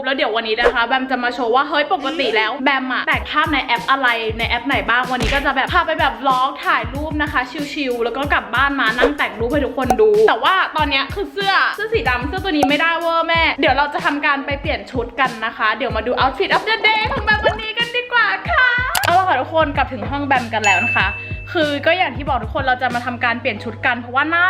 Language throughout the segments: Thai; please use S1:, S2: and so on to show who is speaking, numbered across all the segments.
S1: ปแล้วเดี๋ยววันนี้นะคะ แบมจะมาโชว์ว่าเฮ้ยปกติแล้วแบมอะแต่งภาพในแอปอะไรในแอปไหนบ้างวันนี้ก็จะแบบพาไปแบบล็อกถ่ายรูปนะคะ ชิลๆแล้วก็กลับบ้านมานั่งแต่งรูปให้ทุกคนดู แต่ว่าตอนเนี้ยคือเสื้อเสื้อสีดำเสื้อตัวนี้ไม่ได้เวอร์แม่ เดี๋ยวเราจะทำการไปเปลี่ยนชุดกันนะคะ เดี๋ยวมาดู outfit of the day ของแบมวันนี้กันดีกว่าค่ะเอาละค่ะทุกคนกลับถึงห้องแบมกันแล้วนะคะ คือก็อย่างที่บอกทุกคนเราจะมาทำการเปลี่ยนชุดกันเพราะว่าหน้า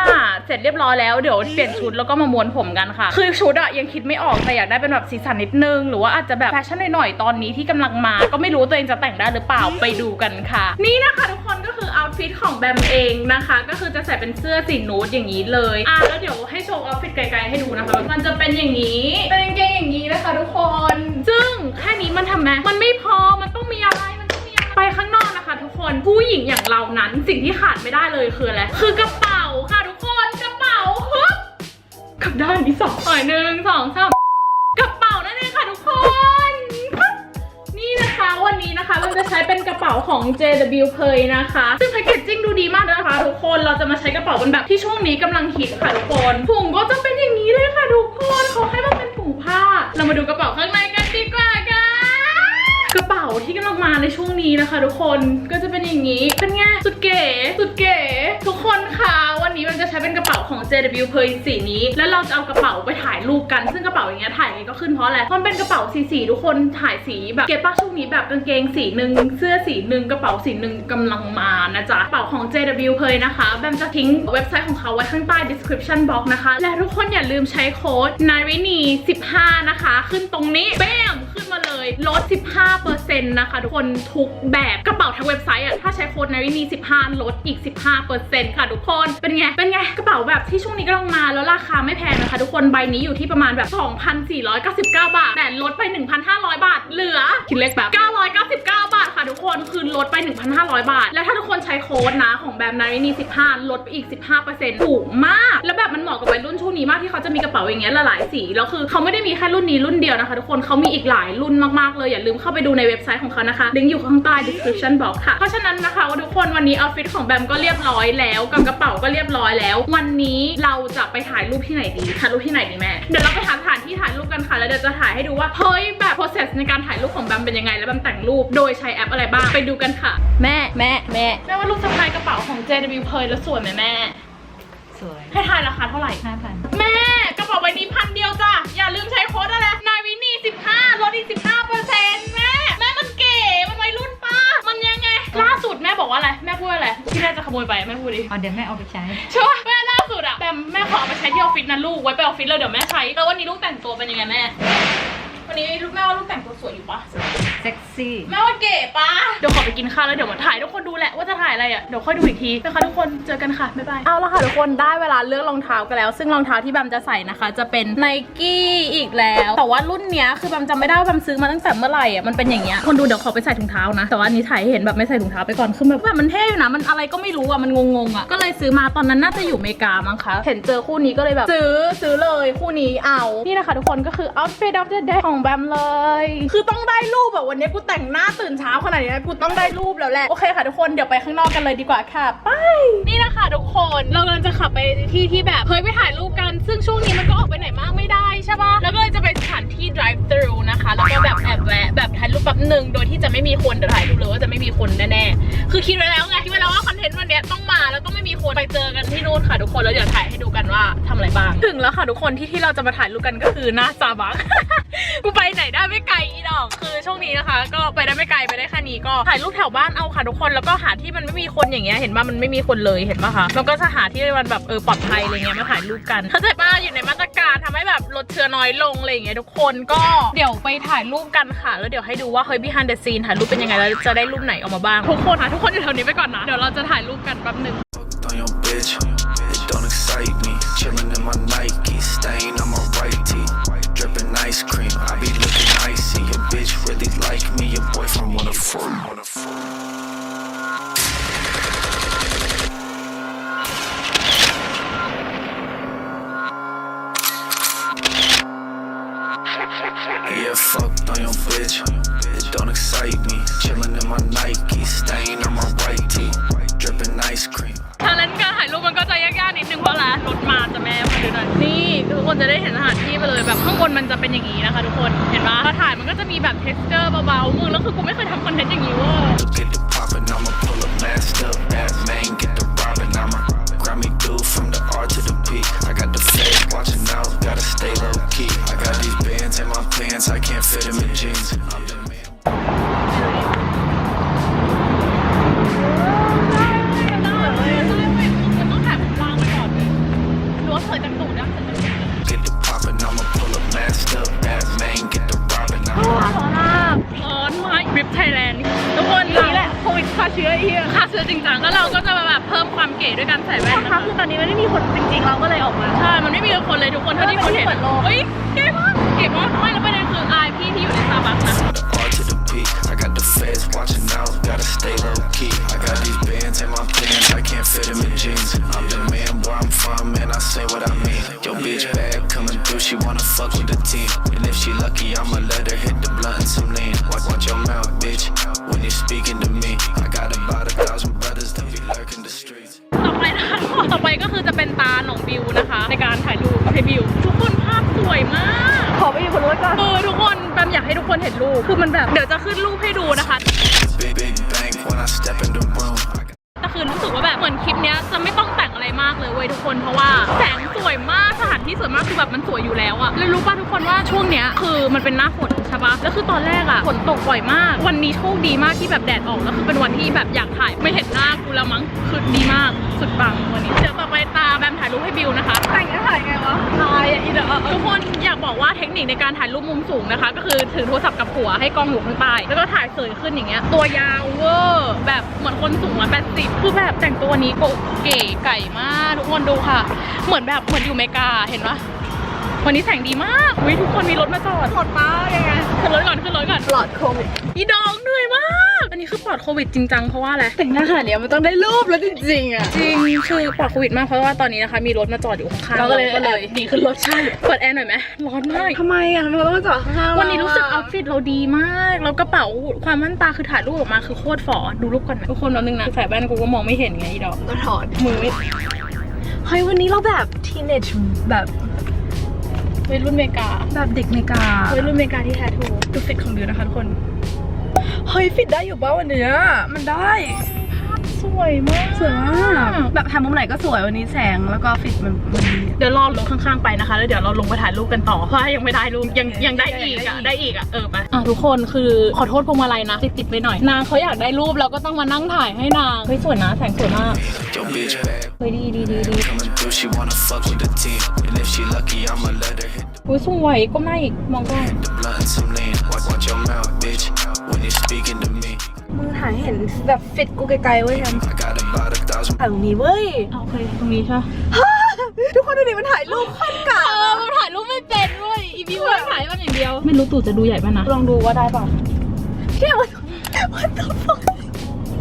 S1: เสร็จเรียบร้อยแล้วเดี๋ยวเปลี่ยนชุดแล้วก็มาม้วนผมกันค่ะ คือชุดอะยังคิดไม่ออกแต่อยากได้เป็นแบบสีสันนิดนึง หรือว่าอาจจะแบบแฟชั่นหน่อยๆตอนนี้ที่กำลังมา ก็ไม่รู้ตัวเองจะแต่งได้หรือเปล่าไปดูกันค่ะ นี่นะคะทุกคนก็คือเอาท์ฟิตของแบมเองนะคะ ก็คือจะใส่เป็นเสื้อสีนูดอย่างนี้เลยอะแล้วเดี๋ยวให้โชว์เอาท์ฟิตไกลๆให้ดูนะคะมันจะเป็นอย่างนี้เป็นกางเกงอย่างนี้นะคะทุกคน ซึ่งแค่นี้มันทำไหมมันไม่พอมันต้องมีอะไรมันต้องมีอะ ไปข้างนอกนะคะทุกคนผู้หญิงอย่างเรานั้นสิ่งที่ขาดไม่ได้เลยคืออะไรคือกระเป๋าค่ะทุกคนกระเป๋าฮึบกลับด้านที่สองหน่อยหนึ่งสองสามกระเป๋านั่นเองค่ะทุกคนนี่นะคะวันนี้นะคะเราจะใช้เป็นกระเป๋าของ JW p e y นะคะ ซึ่งแพคเกจจิ้งดูดีมากนะคะ ทุกคนเราจะมาใช้กระเป๋าเป็นแบบที่ช่วงนี้กำลังฮิตค่ะทุกคนถุงก็จะเป็นอย่างนี้เลยค่ะทุกคนเขาให้มาเป็นถุงผ้า เรามาดูกระเป๋าข้างในกันดีกว่าค่ะ กระเป๋าที่กำลังมาในช่วงนี้นะคะ ทุกคนก็จะเป็นอย่างนี้ เป็นไงสุดเก๋สุดเก๋ทุกคนคะวันนี้มันจะใช้เป็นกระเป๋าของ JW p e r สีนี้ แล้วเราจะเอากระเป๋าไปถ่ายรูปกัน ซึ่งกระเป๋าอย่างเงี้ยถ่ายยังไงก็ขึ้นเพราะอะไรเพราะมันเป็นกระเป๋าสีสีทุกคนถ่ายสีแบบเก็ตป้าช่วงนี้แบบกางเกงสีหนึ่งเสื้อสีหนึ่งกระเป๋าสีหนึ่งกำลังมานะจ๊ะกระเป๋าของ JW p e r นะคะแบมจะทิ้งเว็บไซต์ของเขาไว้ข้างใต้ description box นะคะ และทุกคนอย่าลืมใช้โค้ด n a r i n i 15นะคะ ขึ้นตรงนี้เบมขึ้นม ลยลด 15%นะคะทุกคนทุกแบบกระเป๋าทั้งเว็บไซต์อะถ้าใช้โค้ด n a r i n i 15 ลดอีก 15%ค่ะทุกคนเป็นไงเป็นไงกระเป๋าแบบที่ช่วงนี้กำลังมาแล้วราคาไม่แพงนะคะทุกคนใบนี้อยู่ที่ประมาณแบบ 2,499 บาทแต่ลดไป 1,500 บาท เหลือคิดเลขแบบ999 บาทค่ะทุกคนคือลดไป 1,500 บาท แล้วถ้าทุกคนใช้โค้ดนะของแบรนด์ n a r i n i 15 ลดไปอีก 15%ถูกมาก แล้วแบบมันเหมาะกับวัยรุ่นช่วงนี้มากที่เขาจะมีกระเป๋าอย่างเงี้ยหลายสีแล้วคือเขาไม่ได้มีแค่รุ่นนี้รุ่นเดียวนะคะ ทุกคนเขามีอีกหลายรุ่นมากๆเลยอย่าลืมเข้าไปดูในเว็บไซต์ของเขานะคะลิงก์อยู่ข้างใต้ description box ค่ะ เพราะฉะนั้นนะคะว่าทุกคนวันนี้ออฟฟิศของแบมก็เรียบร้อยแล้วกับกระเป๋าก็เรียบร้อยแล้ว วันนี้เราจะไปถ่ายรูปที่ไหนดีถ่ายรูปที่ไหนดีแม่เดี๋ยวเราไปหาสถานที่ถ่ายรูปกันค่ะแล้วเดี๋ยวจะถ่ายให้ดูว่าเฮ้ยแบบ process ในการถ่ายรูปของแบมเป็นยังไงแล้วแบมแต่งรูปโดยใช้แอปอะไรบ้างไปดูกันค่ะ แม่แม่แม่แม่ว่ารูปสะพายกระเป๋าของ JW p e r แล้วสวยไหมแม่
S2: สวย
S1: ให้ทายราคาเท่าไหร่
S2: ห้าพัน
S1: แม่กระเป๋าใบนี้พันเดียวจ้ะอย่าลืมใช้ ดดิ
S2: อ๋อเดี๋ยวแม่เอาไปใช้
S1: ใช่ปะแม่ล่าสุดอะแต่แม่ขอเอาไปใช้ที่ออฟฟิศนะลูกไว้ไปออฟฟิศแล้วเดี๋ยวแม่ใช้แล้ววันนี้ลูกแต่งตัวเป็นยังไงแม่ วันนี้ลูกแม่ว่าลูกแต่งตัวสวยอยู่ปะ
S2: เซ็กซี่
S1: แม่ว่าเก๋ปะเดี๋ยวขอไปกินข้าวแล้วเดี๋ยวมาถ่ายทุกคนดูแหละว่าจะถ่ายอะไรอะ เดี๋ยวค่อยดูอีกทีนะคะทุกคน เจอกันค่ะ บ๊ายบาย เอาละค่ะทุกคนได้เวลาเลือกรองเท้ากันแล้ว ซึ่งรองเท้าที่แบมจะใส่นะคะ จะเป็นไนกี้อีกแล้ว แต่ว่ารุ่นเนี้ยคือแบมจำไม่ได้ว่าแบมซื้อมาตั้งแต่เมื่อไหร่อะ มันเป็นอย่างเงี้ย คนดูเดี๋ยวขอไปใส่ถุงเท้านะ แต่ว่าอันนี้ถ่ายให้เห็นแบบไม่ใส่ถุงเท้าไปก่อน คือแบบแบบมันเท่อยู่นะ มันอะไรก็ไม่รู้อะ มันงงๆอะ ก็เลยซื้อมาตอนนั้นน่าจะอยู่อเมริกามั้งคะ เห็นเจอคู่นี้ก็เลยแบบซื้อซื้อเลยคู่นี้เอา นี่นะคะทุกคนก็คือ outfit of the day ของแบมเลย คือต้องได้รูปแบบวันนี้กูแต่งหน้าตื่นเช้าขนาดนี้กูต้องได้รูปแล้วแหละ โอเคค่ะทุกคน เดี๋ยวไปข้างนอกกันเลยดีกว่าค่ะ ไป นี่นะคะทุกคน เรากำลังจะขับไปที่ที่แบบเฮ้ยไปถ่ายรูปกัน ซึ่งช่วงนี้มันก็ออกไปไหนมากไม่ได้ใช่ปะแล้วก็เลยจะไปสถานที่ drive thru นะคะ แล้วก็แบบแอบแวะแบบถ่ายรูปแป๊บหนึ่งโดยที่จะไม่มีคนเดี๋ยวถ่ายรูปเลยว่าจะไม่มีคนแน่ๆ คือคิดไว้แล้วไงคิดไว้แล้วว่าคอนเทนต์วันเนี้ยต้องมาแล้วต้องไม่มีคน ไปเจอกันที่นู่นค่ะทุกคน แล้วเดี๋ยวถ่ายให้ดูกันว่าทำอะไรบ้าง ถึงแล้วค่ะทุกคนที่ที่เราจะมาถ่ายรูปกันก็คือหน้าซาบักกูไปไหนได้ไม่ไกลอีดอก คือช่วงนี้นะคะก็ไปได้ไม่ไกลไปได้แค่นี้ก็ถ่ายรูปแถวบ้านเอาค่ะทุกคนแล้วก็หาที่มันไม่มีคนอย่างเงี้ยเห็นว่ามันไม่มีคนเลยเห็นปะคะแล้วก็จะหาที่มันแบบเออปลอดภัยอะไรเงี้ยมาถ่ายรูปกันเข้าใจป่ะอยู่ในมาตรการทำให้แบบลดเชื้อน้อยลงอะไรเงี้ยทุกคนก็เดี๋ยวไปถ่ายรูปกันค่ะ แล้วเดี๋ยวให้ดูว่าเฮ้ย behind the scene ถ่ายรูปเป็นยังไงแล้วจะได้รูปไหนออกมาบ้างทุกคนค่ะทุกคนอยู่แถวนี้ไปก่อนนะเดี๋ยวเราจะถ่ายรูปกันแป๊บหนึ่ง
S3: Don't excite me, chillin' in my Nike, stain on my right tee. Drippin' ice cream, Yeah,
S1: ทิ้นการถ่ายรูปมันก็จะยากนิดนึงเพราะรถมาจะแม่มาดูนี่ทุกคนจะได้เห็นสถานที่ไปเลยแบบข้างบนมันจะเป็นอย่างนี้ pants, วยมากสถานที่สวยมากคือแบบมันสวยอยู่แล้วอะแล้วรู้ป่ะทุกคนว่าช่วงเนี้ยคือมันเป็นหน้าฝนใช่ปะแล้วคือตอนแรกอะฝนตกบ่อยมาก วันนี้โชคดีมากที่แบบแดดออกแล้วคือเป็นวันที่แบบอยากถ่ายไม่เห็นหน้ากูแล้วมั้งคือดีมาก สุดปังวันนี้เดี๋ยวต่อไปตาแบมถ่ายรูปให้บิวนะคะ แต่งจะถ่ายไงวะถ่ายอีเดอทุกคนอยากบอกว่าเทคนิคในการถ่ายรูปมุมสูงนะคะ ก็คือถือโทรศัพท์กับหัวให้กล้องอยู่ข้างใต้แล้วก็ถ่ายเสยขึ้นอย่างเงี้ย ตัวยาวเวอร์แบบเหมือนคนสูงร้อยแปดสิบคือแบบแต่งตัวนี้โกเก๋ไก่มาก ทุกคนดูค่ะ เหมือนแบบเหมือนอยู่อเมริกาเห็นปะวันนี้แสงดีมากวิทุกคนมีรถมาจอดปลอดป้ายังไงขึ้นรถก่อนขึ้นรถก่อนปลอดโควิดอีดองเหนื่อยมากอั นนี้คือปลอดโควิดจริงจังเพราะว่าอะไร
S4: แต่งหน้าขนาดเนี้ยมันต้องได้รูปแล้วจริงๆอะ
S1: จริงคือปลอดโควิดมากเพราะว่าตอนนี้นะคะมีรถมาจอดอยู่ข้างๆ
S4: เราก็เลย
S1: ก็เลยดีขึ้นรถใช่เปิดแอร์หน่อยไหมร้อนมาก
S4: ทำไมอะทำไมเราต้องมาจอดข้างๆ
S1: วันนี้รู้สึก
S4: เา
S1: เอา
S4: อะ
S1: ฟิตเราดีมากแล้วกระเป๋าความมั่นตาคือถ่ายรูปออกมาคือโคตรฝอดูรูปก่อนไหมทุกคนแป๊บนึงนะใส่แว่นกูก็มองไม่เห็นไงอีดอก
S4: ก็ถอด
S1: มือไม่
S4: เฮ้ยวันนี้เราแบบทีเนจแบบ
S1: วัยรุ่นอเมริกา
S4: แบบเด็กเมกา
S1: วัยรุ่นอเมริกาที่แท้ทรูดูฟิตของบิวนะคะทุกคน
S4: เฮ้ยฟิตได้อยู่ป่ะวันเนี้ยมันได้
S1: สวยมาก
S4: สวยมากแบบถ่ายมุมไหนก็สวยวันนี้แสงแล้วก็ฟิตมันมันดี
S1: เดี๋ยวรอรถข้างๆไปนะคะ แล้วเดี๋ยวเราลงไปถ่ายรูปกันต่อเพราะว่ายังไม่ได้รูปยังยังได้อีกอะได้อีกอะเออไปอะทุกคนคือขอโทษพวงมาลัยนะติดติดๆไปหน่อยนางเขาอยากได้รูปเราก็ต้องมานั่งถ่ายให้นางเฮ้ยสวยนะแสงสวยมาก
S3: Yo, bitch bad
S1: เฮ้ยดีดีดีดี
S3: coming through, she wanna fuck with the team. And if she lucky, I'ma let her hit
S1: อุ้ยสวยก้มหน้าอีกมองกล้อง
S3: the blunt and some lean. Watch, watch your mouth, bitch, when you're speaking to me.
S4: มึงถ่ายให้เห็นแบบฟิตกูไกลๆเว้ยแฮม
S3: I got about a thousand
S4: ถ่ายตรงนี้เว้ย
S1: เอาโอเคตรงนี้ใช่
S4: ทุกคนดูดิมันถ่ายรูปขั้นกา
S1: เออมันถ่ายรูปไม่เป็นด้วยอีพีว่าถ่ายมันอย่างเดียว ไม่รู้ตู่จะดูใหญ่ป่ะนะ ลองดูว่าได้ป่ะ
S4: เที่ยมันมันต้อง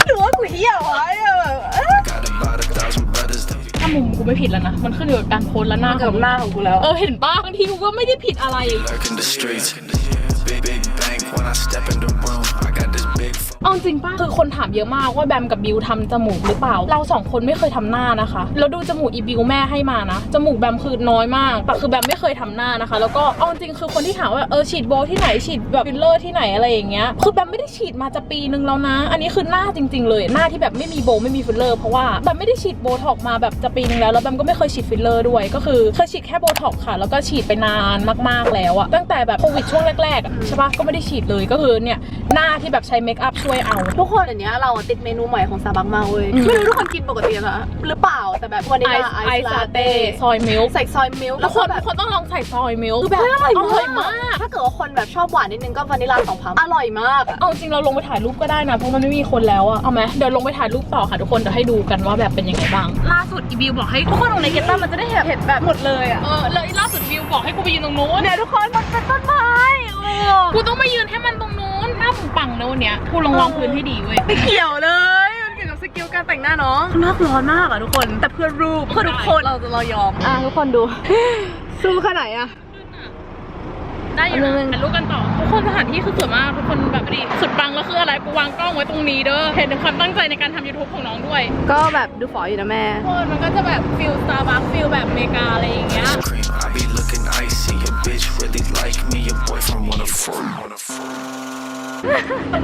S4: หรือว่ากูเหี้ยวะเนี่ยแบบเอ๊ะ
S3: Got about a thousand brothers that be
S1: ถ้ามุมกูไม่ผิดแล้วนะ มันขึ้นอยู่กับการโพสและหน้า
S4: เกือบหน้าของกูแล้ว
S1: เออเห็นป่ะบางทีกูก็ไม่ได้ผิดอะไร
S3: lurking the streets. When I step in the
S1: เอาจริงป่ะคือคนถามเยอะมากว่าแบมกับบิวทำจมูกหรือเปล่า เราสองคนไม่เคยทำหน้านะคะ แล้วดูจมูกอีบิวแม่ให้มานะจมูกแบมคือน้อยมากแต่คือแบมไม่เคยทำหน้านะคะ แล้วก็เอาจริงคือคนที่ถามว่าเออฉีดโบที่ไหนฉีดแบบฟิลเลอร์ที่ไหนอะไรอย่างเงี้ยคือแบมไม่ได้ฉีดมาจะปีนึงแล้วนะ อันนี้คือหน้าจริง ๆ เลยหน้าที่แบบไม่มีโบไม่มีฟิลเลอร์เพราะว่าแบมไม่ได้ฉีดโบท็อกมาแบบจะปีนึงแล้วแล้วแบมก็ไม่เคยฉีดฟิลเลอร์ด้วยก็คือเคยฉีดแค่โบท็อกค่ะ แล้วก็ฉีดไปนานมากๆแล้วอะตั้งแต่แบบโควิดช่วงแรกๆใช่ปะก็ไม่ได้ฉีดเลยก็คือเนี่ย หน้าที่แบบใช้เมคอัพช่วยเอา
S4: ทุกคนเดี๋ยวนี้เราอะติดเมนูใหม่ของซาบักมากเว้ย
S1: อืม
S4: ไม่รู้ทุกคนกินปกตินะหรือเปล่าแต่แบบวันนี้
S1: ไอ
S4: มา
S1: ซ์
S4: ไอ
S1: ไอ
S4: ซ์
S1: ซ์
S4: ลา
S1: ลา
S4: เต้
S1: เต้ซอยมิลค์
S4: ใส่ซอยมิลค์
S1: ทุ
S4: แล้
S1: ก
S4: ว
S1: ค
S4: ก็
S1: น
S4: แบบ
S1: ทุกคนต้องลองใส่ซอยมิลค์
S4: คือแบบ
S1: อร่อย
S4: อร่อย
S1: มามา
S4: กกถ้าเกิดว่าคนแบบชอบหวานนิดนึงก็วานิลลาสองพัมอร่อยมากอะ
S1: เอาจริงเราลงไปถ่ายรูปก็ได้นะเพราะมันไม่มีคนแล้วอะเอาไหมเดี๋ยวลงไปถ่ายรูปต่อค่ะทุกคนเดี๋ยวให้ดูกันว่าแบบเป็นยังไงบ้างล่าสุดอีบิวบอกให้ทุกคนลงในเก็ตต้ามันจะได้เห็น
S4: เห็นแบบหมดเลยอะ
S1: เออแล้วล่าสุดบิวบอกให้กูไปยืนตรงนู้น
S4: เนี่ยทุกคนมันเป็นต้นไม้เออ
S1: กูต้องไปยืน ปังๆนะวันเนี้ยกูลองวางพื้นให้ดีเว้ย
S4: ไม่เกี่ยวเลยมันเกี่ยวกับสกิลการแต่งหน้าเนาะข้างนอกร้อนมากอะทุกคน แต่เพื่อรูปเพื่อทุกคนเราจะเรายอมอะทุกคนดูสู้ขนาดไหนอะ
S1: ได้อยู่นะ
S4: เอาเลย
S1: ถ่ายรูปกันต่อ ทุกคนสถานที่คือสวยมาก ทุกคนแบบดีสุดปังแล้วคืออะไรกูวางกล้องไว้ตรงนี้เด้อเห็นถึงความตั้งใจในการทำ YouTube ของน้องด้วย
S4: ก็แบบดูฝออยู่นะแม่
S1: ทุกคนมันก็จะแบบฟิลสตาร์บัคฟิลแบบอเมริกาอะไรอย่างเงี้ย
S3: ice cream. I be looking icy. Your bitch really boyfriend wanna fuck. Wanna fuck.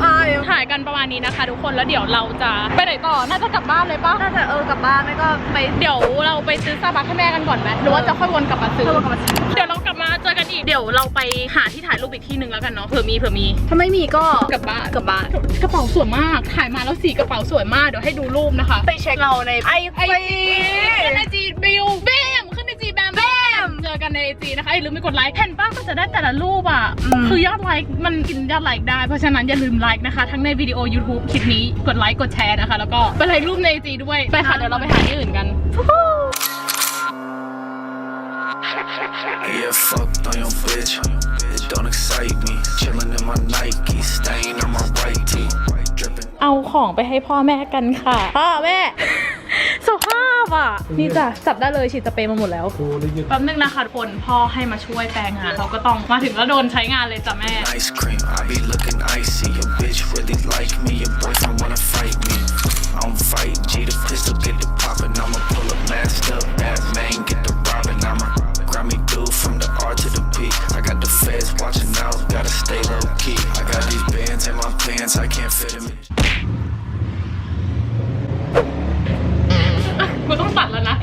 S4: อาย
S1: ถ่ายกันประมาณนี้นะคะ ทุกคนแล้วเดี๋ยวเราจะไปไหนต่อน่าจะกลับบ้านเลยปะ
S4: น่าจะเออกลับบ้านไม่ก็ไป
S1: เดี๋ยวเราไปซื้อซาบักให้แม่กันก่อนไหมหรือว่าจะค่อยวนกลับมาซื้อ
S4: เพื่อกลับมาซื้อ
S1: เดี๋ยวเรากลับมาเจอกันอีกเดี๋ยวเราไปหาที่ถ่ายรูปอีกที่หนึ่งแล้วกันเนาะเผื่อมีเผื่อมี
S4: ถ้าไม่มีก็
S1: กลับบ้าน
S4: กลับบ้าน
S1: กระเป๋าสวยมากถ่ายมาแล้วสีกระเป๋าสวยมากเดี๋ยวให้ดูรูปนะคะ
S4: ไปเช็คเราในไอ
S1: ไอจีขึ้นไอจีบิวแบมขึ้นไอจีแบมแบม เจอกันในไอจีนะคะอย่าลืมไปกดไลค์เห็นป้าก็จะได้แต่ละรูปอะ คือยอดไลค์มันกินยอดไลค์ได้ เพราะฉะนั้นอย่าลืมไลค์นะคะ ทั้งในวิดีโอ YouTube คลิปนี้กดไลค์กดแชร์นะคะ แล้วก็ไปไลค์รูปในไอจีด้วย ไปค่ะ เดี๋ยวเราไปหาที่อื่นกัน
S3: Yeah, fucked on your bitch. It don't excite me. Chillin' in my Nike, stain on my right tee. Drippin'.
S1: เอาของไปให้พ่อแม่กันค่ะ พ่อแม่ส ภาพอะ นี่จ้ะจับได้เลยฉีดสเปรย์มาหมดแล้วแป๊บนึงนะคะทุกคนพ่อให้มาช่วยแปลงงานเขาก็ต้องมาถึงแล้วโดนใช้งานเลยจ้ะแม่
S3: Ice cream, I be looking icy. Your bitch really like me. Your boyfriend wanna fight me. I don't fight G, the pistol get the poppin'. I'ma pull up masked up. Batman get the robbin'. I'm a Grammy dude from the R to the P. I got the feds watching out. Gotta stay low key. I got these bands in my pants. I can't fit them in.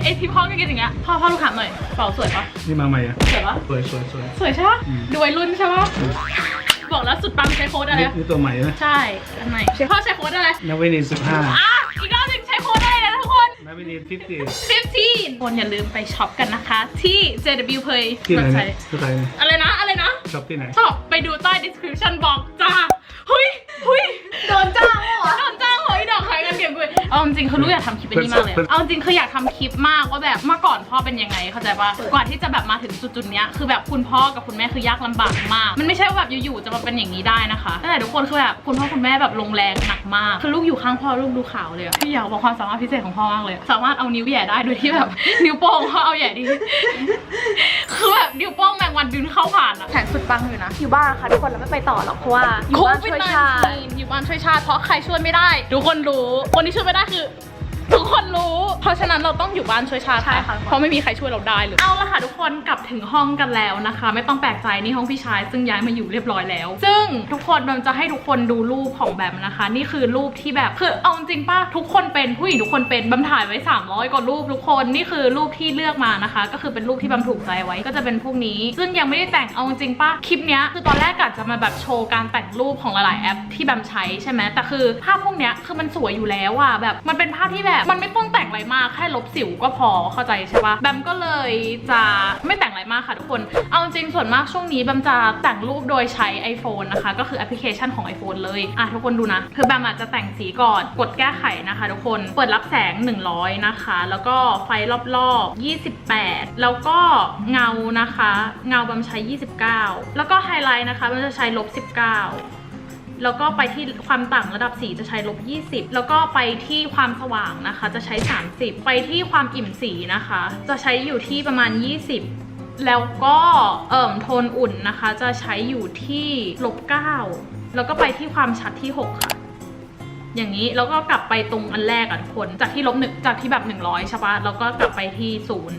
S1: ไอยที่พ่อก็กินอย่างเงี้ยพ่อพ่อลูกถามหน่อยเป๋าสวยปะ
S5: นี่มาใหม่อะ
S1: สวยปะ
S5: สวยสวยสวย
S1: สวยใช่ปะดูวัยรุ่นใช่ปะบอกแล้วสุดปังใช้โค้ดอะไร
S5: นี่
S1: อะ
S5: นี่ตัวใหม่นะ
S1: ใช่อันไหนพ่อใช้โค้ดอะไร
S5: นาวินินสิบห้า
S1: อะอีกรอบหนึงใช้โค้ดอะไรนะทุกคน
S5: นาวินินฟิฟตี้
S1: 15คนอย่าลืมไปช็อปกันนะคะ ที่ JW Play
S5: ที่ไหน
S1: เว็บไซ
S5: เนี่ย
S1: ต์
S5: ที่ไหนเนี่ย
S1: อะไรนะอะไรนะ
S5: ช็อปที่ไหน
S1: ชอบไปดูใต้ description บอกจ้าหุยหุย
S4: โดนจ้างเหรอ
S1: โดนจ้างเหรอไอ้ดอกขายกันเก็บเว้ยเอาจริงๆคือลูกอยากทำคลิปเป็นนี่มากเลยอะเอาจริงๆคืออยากทำคลิปมากว่าแบบเมื่อก่อนพ่อเป็นยังไงเข้าใจปะกว่าที่จะแบบมาถึงจุดๆเนี้ยคือแบบคุณพ่อกับคุณแม่คือยากลำบากมาก มันไม่ใช่ว่าแบบอยู่ๆจะมาเป็นอย่างนี้ได้นะคะแต่ทุกคนคือแบบคุณพ่อคุณแม่แบบลงแรงหนักมาก คือลูกอยู่ข้างพ่อลูกดูข่าวเลยอะพี่อยากบอกความสามารถพิเศษของพ่อมากเลยอะสามารถเอานิ้วแหย่ได้โดยที่แบบ นิ้วโป้งพ่อเอาแหย่ดีคือแบบนิ้วโป้งแมงวันบินเข้าผ่านอะแขนสุดปังอยู่นะ
S4: อยู่บ้านค่ะทุกคนเราไม่ไปต่อหรอกเพราะว่าอยู่
S1: โค
S4: บ้าน
S1: วิด
S4: ช่วย
S1: นา
S4: ชาติ
S1: อยู่บ้านช่วยชาติเพราะใครช่วยไม่ได้ ทุกคนรู้ คนที่ช่วยไม่ได้คือ ทุกคนรู้ เพราะฉะนั้นเราต้องอยู่บ้านช่วยชาติ
S4: ใช่ค่ะ
S1: เพราะไม่มีใครช่วยเราได้เลย เอาละค่ะทุกคนกลับถึงห้องกันแล้วนะคะ ไม่ต้องแปลกใจนี่ห้องพี่ชาย ซึ่งย้ายมาอยู่เรียบร้อยแล้ว ซึ่งทุกคนแบมจะให้ทุกคนดูรูปของแบมนะคะ นี่คือรูปที่แบบคือเอาจริงป่ะทุกคนเป็นผู้หญิงทุกคนเป็นแบมถ่ายไว้ 300กว่ารูปทุกคนนี่คือรูปที่เลือกมานะคะ ก็คือเป็นรูปที่แบมถูกใจไว้ก็จะเป็นพวกนี้ ซึ่งยังไม่ได้แต่งเอาจริงป่ะคลิปเนี้ยคือตอนแรกกะจะมาแบบโชว์การแต่งรูปของหลายๆแอปที่แบมใช้ใช่ไหมแต่คือภาพพวกเนี้ยคือมันสวยอยู่แล้วอะแบบมันเป็นภาพที่แบบมันไม่ต้องแต่งอะไรมากแค่ลบสิวก็พอเข้าใจใช่ปะแบมก็เลยจะไม่แต่งอะไรมากค่ะทุกคน เอาจริงส่วนมากช่วงนี้แบมจะแต่งรูปโดยใช้ iPhone นะคะ ก็คือแอปพลิเคชันของ iPhone เลยอะทุกคนดูนะคือแบมอาจจะแต่งสีก่อนกดแก้ไขนะคะ ทุกคนเปิดรับแสง 100 นะคะ แล้วก็ไฟรอบๆ 28 แล้วก็เงานะคะ เงาแบมใช้ 29 แล้วก็ไฮไลท์นะคะแบมจะใช้ลบ19 แล้วก็ไปที่ความต่างระดับสีจะใช้ลบ20 แล้วก็ไปที่ความสว่างนะคะ จะใช้ 30 ไปที่ความอิ่มสีนะคะ จะใช้อยู่ที่ประมาณ 20 แล้วก็เอิ่มโทนอุ่นนะคะ จะใช้อยู่ที่ลบ9แล้วก็ไปที่ความชัดที่ 6 ค่ะ อย่างนี้แล้วก็กลับไปตรงอันแรกอะทุกคน จากที่ลบหนึ่งจากที่แบบ 100ใช่ปะแล้วก็กลับไปที่ศูนย์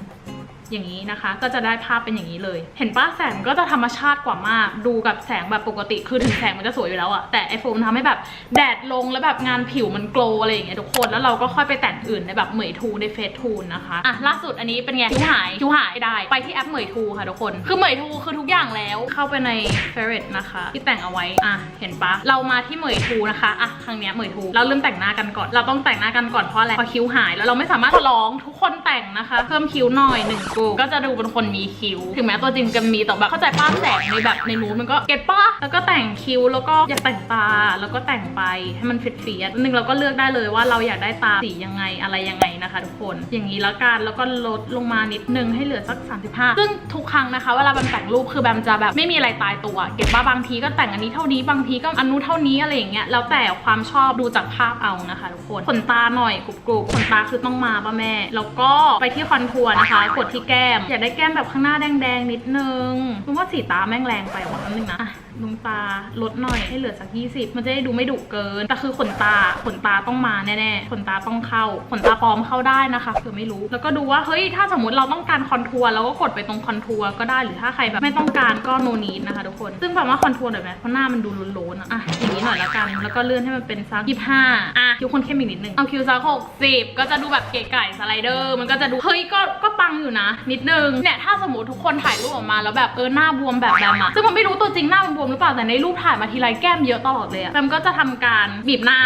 S1: อย่างนี้นะคะ ก็จะได้ภาพเป็นอย่างนี้เลย เห็นป้าแสงก็จะธรรมชาติกว่ามาก ดูกับแสงแบบปกติคือถึงแสงมันจะสวยอยู่แล้วอะแต่ไอโฟนทำให้แบบแดดลงแล้วแบบงานผิวมันโกลอะไรอย่างเงี้ยทุกคนแล้วเราก็ค่อยไปแต่งอื่นในแบบเหมยทูในเฟซทูนนะคะอะล่าสุดอันนี้เป็นไงคิวหายคิวหายได้ ไปที่แอปเหมยทูค่ะทุกคน คือเหมยทูคือทุกอย่างแล้วเข้าไปใน f a v o r i t e นะคะ ที่แต่งเอาไว้อะเห็นปะเรามาที่เหมยทูนะคะอะครั้งเนี้ยเหมยทูเราเริ่มแต่งหน้ากันก่อน เราต้องแต่งหน้ากันก่อนเพราะอะไรเพราะคิ้วหายแล้วเราไม่สามารถขอร้องทุกคนแต่งนะคะ เพิ่มคิ้วหน่อยหนึ่งกก็จะดูเป็นคนมีคิ้ว ถึงแม้ตัวจริงจะมีแต่แบบเข้าใจป้าแสงในแบบในนูดมันก็เก็ตป้าแล้วก็แต่งคิ้วแล้วก็อยากแต่งตาแล้วก็แต่งไปให้มันเฟียดๆนึงเราก็เลือกได้เลยว่าเราอยากได้ตาสียังไงอะไรยังไงนะคะ ทุกคน อย่างนี้แล้วกันแล้วก็ลดลงมานิดนึงให้เหลือสัก 35 ซึ่งทุกครั้งนะคะเวลาแบมแต่งรูปคือแบมจะแบบไม่มีอะไรตายตัว เก็บว่าบางทีก็แต่งอันนี้เท่านี้บางทีก็อันนู้นเท่านี้อะไรอย่างเงี้ยแล้วแต่ความชอบดูจากภาพเอานะคะทุกคนขนตาหน่อยกรุบกรุบขนตาคือต้องมาป่ะแม่ แล้วก็ไปที่คอนทัวร์นะคะกดที่แก้ม อยากได้แก้มแบบข้างหน้าแดงๆนิดนึงรู้ว่าสีตาแม่งแรงไปว่ะนิดนึงนะดวงตาลดหน่อยให้เหลือสัก 20 มันจะได้ดูไม่ดุเกิน แต่คือขนตาขนตาต้องมาแน่ๆขนตาต้องเข้าขนตาปลอมเข้าได้นะคะเผื่อไม่รู้ แล้วก็ดูว่าเฮ้ยถ้าสมมติเราต้องการคอนทัวร์เราก็กดไปตรงคอนทัวร์ก็ได้หรือถ้าใครแบบไม่ต้องการก็โนนีดนะคะทุกคน ซึ่งแบบว่าคอนทัวร์หน่อยไหมเพราะหน้ามันดูโลนๆอะอะอย่างนี้หน่ อยแล้วกัน แล้วก็เลื่อนให้มันเป็นสัก25อะคิ้วคนเข้มอีกนิดนึง เอาคิ้วสัก60ก็จะดูแบบเก๋ไก่สไลเดอร์ มันก็จะดู เฮ้ย ก็ ก็ปังอยู่นะ นิดนึง เนี่ย ถ้าสมมติทุกคนถ่ายรูปออกมาแล้วแบบ เออ หน้าบวมแบบแบมอะซึ่งมันไม่รู้ตัวจริงหน้ามันบวมหรือเปล่า แต่ในรูปถ่ายมาทีไรแก้มเยอะตลอดเลยอะแบมก็จะทำการบีบหน้า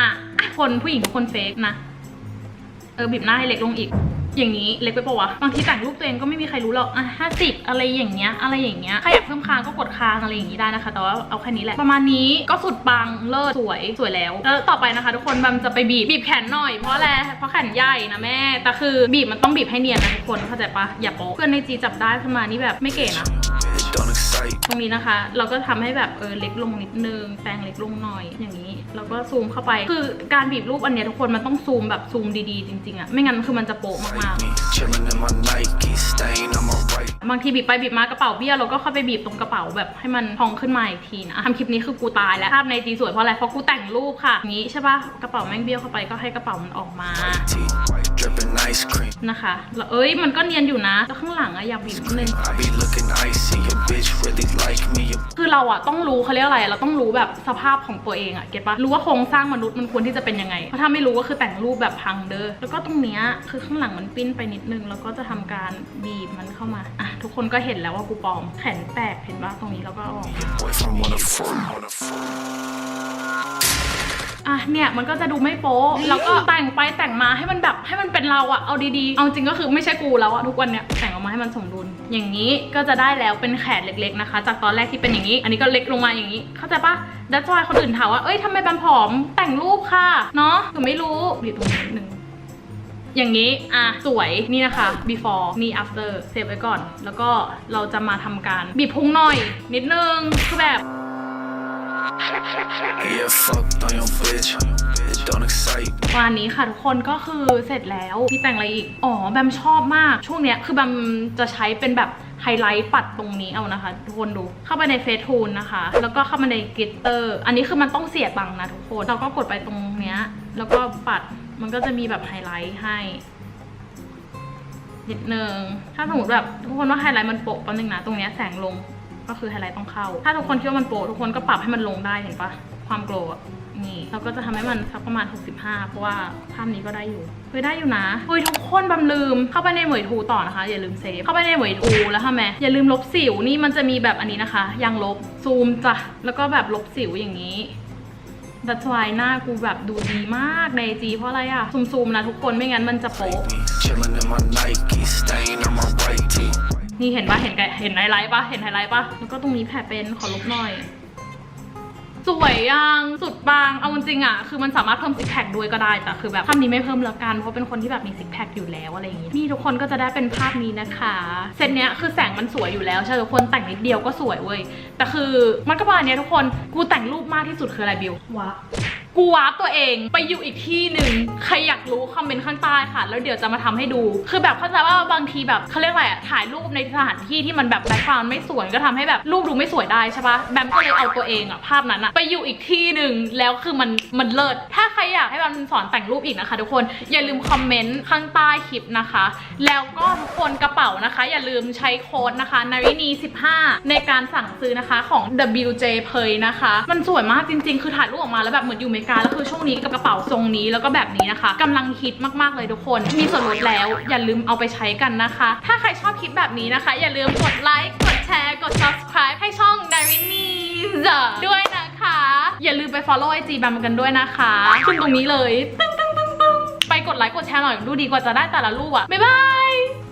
S1: คนผู้หญิงทุกคนเฟกนะ เออ บีบหน้าให้เล็กลงอีก อย่างนี้เล็กไปปะวะ บางทีแต่งรูปตัวเองก็ไม่มีใครรู้หรอก อะห้าสิบอะไรอย่างเงี้ย อะไรอย่างเงี้ย ใครอยากเพิ่มคางก็กดคางอะไรอย่างงี้ได้นะคะ แต่ว่าเอาแค่นี้แหละ ประมาณนี้ก็สุดปัง เลิศ สวย สวยแล้ว แล้วต่อไปนะคะทุกคนบัมจะไปบีบ บีบแขนหน่อย เพราะอะไร เพราะแขนใหญ่นะแม่ แต่คือบีบมันต้องบีบให้เนียนนะทุกคน เข้าใจปะอย่าโป๊ะเพื่อนในจีจับได้ขึ้นมานี่แบบไม่เก๋นะ ตรงนี้นะคะ เราก็ทำให้แบบเออเล็กลงนิดนึง แปรงเล็กลงหน่อยอย่างนี้ แล้วก็ซูมเข้าไป คือการบีบรูปอันเนี้ยทุกคนมันต้องซูมแบบซูมดีๆ จริงๆอะไม่งั้นคือมันจะโป๊ะมาก
S3: me. Chillin' in my Nike, stain on my right.
S1: ๆบางทีบีบไปบีบมากระเป๋าเบี้ยวเราก็เข้าไปบีบตรงกระเป๋าแบบให้มันพองขึ้นมาอีกทีนะทำคลิปนี้คือกูตายแล้วภาพในจีสวยเพราะอะไรเพราะกูแต่งรูปค่ะอย่างนี้ใช่ปะกระเป๋าแม่งเบี้ยวเข้าไปก็ให้กระเป๋ามันออกมา
S3: Tee, drippin' ice cream.
S1: นะคะแล้วเอ้ยมันก็เนียนอยู่นะแล้วข้างหลังอะอยากบีบนิดนึง
S3: I be looking icy, your bitch really like me. Your
S1: คือเราอะต้องรู้เขาเรียกอะไร เราต้องรู้แบบสภาพของตัวเองอะเก็ตปะรู้ว่าโครงสร้างมนุษย์มันควรที่จะเป็นยังไง เพราะถ้าไม่รู้ก็คือแต่งรูปแบบพังเด้อแล้วก็ตรงเนี้ยคือข้างหลังมันปิ้นไปนิดนึง แล้วก็จะทำการบีบมันเข้ามาอะทุกคนก็เห็นแล้วว่ากูปลอมแขนแตกเห็นปะตรงนี้แล้วก็เอาออก อะเนี่ยมันก็จะดูไม่โป๊ะแล้วก็แต่งไปแต่งมาให้มันแบบให้มันเป็นเราอะเอาดีๆ เอาจริงก็คือไม่ใช่กูแล้วอะทุกวันเนี้ยแต่งออกมาให้มันสมดุล อย่างนี้ก็จะได้แล้วเป็นแขนเล็กๆนะคะ จากตอนแรกที่เป็นอย่างนี้ อันนี้ก็เล็กลงมาอย่างนี้ เข้าใจปะดัชวายคนอื่นถามว่า เอ้ยทำไมบันผอมแต่งรูปค่ะ เนาะหนูไม่รู้อยู่ตรงนี้นิดนึงอย่างนี้ อะ สวย นี่นะคะ before นี่ after เซฟไว้ก่อน แล้วก็เราจะมาทำการบีบพุงหน่อย นิดนึง คือแบบ
S3: Yeah, fucked on your bitch. It don't excite
S1: วันนี้ค่ะทุกคนก็คือเสร็จแล้ว มีแต่งอะไรอีก อ๋อ แบมชอบมาก ช่วงเนี้ยคือแบมจะใช้เป็นแบบไฮไลท์ปัดตรงนี้เอานะคะ ทุกคนดูเข้าไปในเฟซทูนนะคะ แล้วก็เข้ามาในก i ตเตอร์ อันนี้คือมันต้องเสียตังค์นะทุกคน เราก็กดไปตรงเนี้ย แล้วก็ปัดมันก็จะมีแบบไฮไลท์ให้นิดนึงถ้าสมมติแบบทุกคนว่าไฮไลท์มันโปะแป๊บนึงนะ ตรงเนี้ยแสงลง ก็คือไฮไลท์ต้องเข้า ถ้าทุกคนคิดว่ามันโปะทุกคนก็ปรับให้มันลงได้เห็นปะความโกลว์อะนี่เราก็จะทำให้มันสักประมาณ 65 เพราะว่าภาพนี้ก็ได้อยู่เฮ้ยได้อยู่นะเฮ้ยทุกคนบำลืมเข้าไปในเหมยทูต่อนะคะ อย่าลืมเซฟเข้าไปในเหมยทูแล้วทำไมอย่าลืมลบสิวนี่มันจะมีแบบอันนี้นะคะ ยังลบซูมจ้ะแล้วก็แบบลบสิวอย่างนี้ดัชวายหน้ากูแบบดูดีมากในจีเพราะอะไรอะซูมๆนะทุกคนไม่งั้นมันจะโป๊ะ นี่เห็นปะเห็นไกเห็นไฮไลท์ปะเห็นไฮไลท์ปะแล้วก็ตรงนี้แผลเป็นขอลบหน่อย สวยยังสุดบาง เอาจริงอะคือมันสามารถเพิ่มซิกแพคด้วยก็ได้ แต่คือแบบภาพนี้ไม่เพิ่มแล้วกัน เพราะเป็นคนที่แบบมีซิกแพคอยู่แล้วอะไรอย่างงี้ นี่ทุกคนก็จะได้เป็นภาพนี้นะคะ เซตเนี้ยคือแสงมันสวยอยู่แล้วใช่ทุกคนแต่งนิดเดียวก็สวยเว้ย แต่คือมันก็ประมาณเนี้ยทุกคน กูแต่งรูปมากที่สุดคืออะไรบิววะ กูวาร์ปตัวเองไปอยู่อีกที่หนึ่งใครอยากรู้คอมเมนต์ข้างใต้ค่ะ แล้วเดี๋ยวจะมาทำให้ดู คือแบบเข้าใจว่าบางทีแบบเขาเรียกอะไรอะถ่ายรูปในสถานที่ที่มันแบบแบ็คกราวด์ไม่สวยก็ทำให้แบบรูปดูไม่สวยได้ใช่ปะแบมก็เลยเอาตัวเองอะภาพนั้นอะไปอยู่อีกที่หนึ่งแล้วคือมันมันเลิศถ้าใครอยากให้แบมสอนแต่งรูปอีกนะคะ ทุกคนอย่าลืมคอมเมนต์ข้างใต้คลิปนะคะ แล้วก็ทุกคนกระเป๋านะคะ อย่าลืมใช้โค้ดนะคะนารินี15 ในการสั่งซื้อนะคะของ WJ p e y นะคะ มันสวยมากจริง ๆ คือถ่ายรูปออกมาแล้วแบบเหมือนอยู่เมกาแล้วคือช่วงนี้กับกระเป๋าทรงนี้แล้วก็แบบนี้นะคะกำลังฮิตมากๆเลยทุกคน มีส่วนลดแล้ว อย่าลืมเอาไปใช้กันนะคะ ถ้าใครชอบคลิปแบบนี้นะคะ อย่าลืมกดไลค์กดแชร์กด subscribe ให้ช่อง d a r i n e s ด้วยนะคะ อย่าลืมไป follow IG แบมกันด้วยนะคะขึ้นตรงนี้เลยตึ้งตึ้งตึ้งตึ้งไปกดไลค์กดแชร์หน่อยดูดีกว่าจะได้แต่ละรูปอะบ๊ายบาย